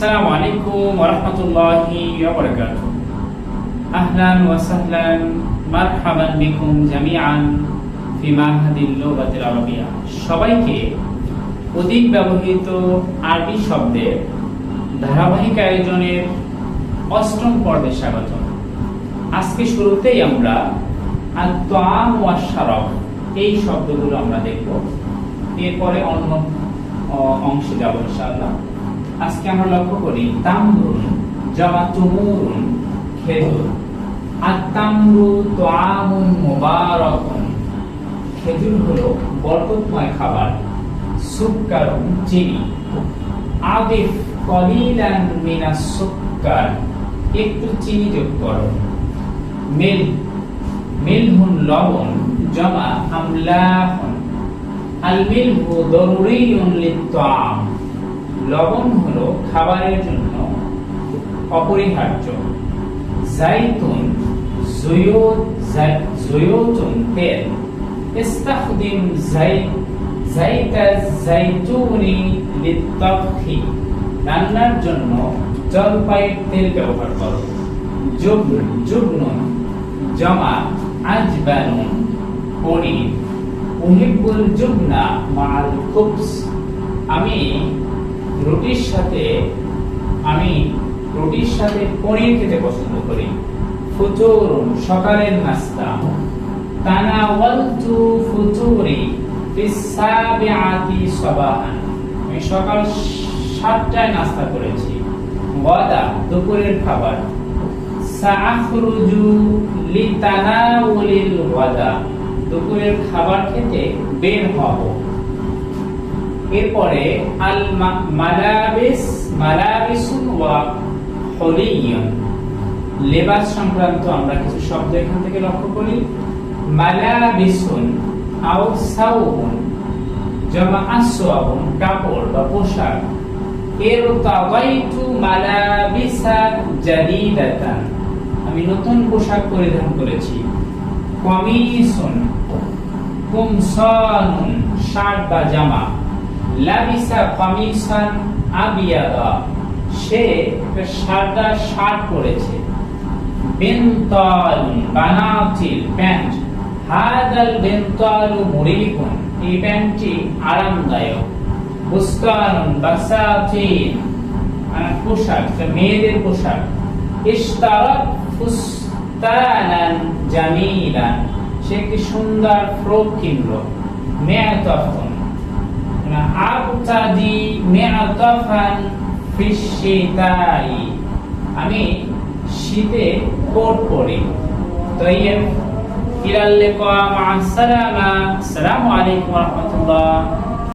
السلام عليكم ورحمة الله وبركاته أهلا وسهلا مرحبا بكم جميعا في معهد اللغة العربية সবাইকে অধিক ব্যবহৃত আরবি শব্দের ধারাবাহিক আয়োজনের অষ্টম পর্বে স্বাগত আজকে শুরুতেই আমরা আত্মাম ওয়াশারফ এই শব্দগুলো আমরা দেখব এরপরে অন্য আহ, অংশে যাব ইনশাআল্লাহ আজকে আমরা লক্ষ্য করি তামরুন তুমুরুন খেজুর। আর তামরু খেজুর হলো বরকতময় খাবার চিনি। কলিলান মিনাস সুক্কার, একটু চিনি যোগ করো। মিল, মিলহুন লবণ জমা আমলাহুন আল মিলহু দরুরিয়ুন লিত্তাম লবণ হলো খাবারের জন্য অপরিহার্য। জাইতুন জুয়ুত জাই- জুয়ুতুন তেল। ইস্তাখদিম জাই জাইতা জাইতুনি লিত্তাবখি রান্নার জন্য জলপাইয়ের তেল ব্যবহার করো। জুবন জুবনুন জমা আজবানুন, পনির। উহিব্বুল জুবনা মাল খুবস আমি রুটির সাথে আমি রুটির সাথে পনির খেতে পছন্দ করি। ফুতুরুন সকালের নাস্তা। ফুতুরি ফিসাবিআতি সাবাহান। আমি সকাল সাতটায় নাস্তা করেছি। ওয়াদা, দুপুরের খাবার। সাআখরুজু লিতানাউলিল ওয়াদা। দুপুরের খাবার খেতে বের হব। এরপরে আল মালাবিস, মালাবিসুন ওয়া হলিয়ুন লেবাস সংক্রান্ত আমরা কিছু শব্দ এখান থেকে লক্ষ্য করি। মালাবিসুন, আও সাউবুন জমা আসওয়াবুন কাপড় বা পোশাক। এর তাওয়াইতু মালাবিসা জাদিদাতান। আমি নতুন পোশাক পরিধান করেছি। কমিসুন, কুমসানুন, শার্ট বা জামা। লাবিসা কমিসান আবিয়াদা। সে সাদা শার্ট পরেছে। বেন্তালুন বানাতিল প্যান্ট। হাদাল বেন্তালু মুরিকুন। এই প্যান্টটি আরামদায়ক। বুস্তানুন বাসাতিন। মানে পোশাক মেয়েদের পোশাক। ইশতারাত ফুস্তানান জামিলান। সে একটি সুন্দর ফ্রক কিনলো। মেয়াতফুন আবতাদি মেআতাফান ফিশিতাই আমি শীতে কোট পরি। তৈয়ব ইলাল লিকা মা সালামা। আসসালামু আলাইকুম ওয়া রাহমাতুল্লাহ।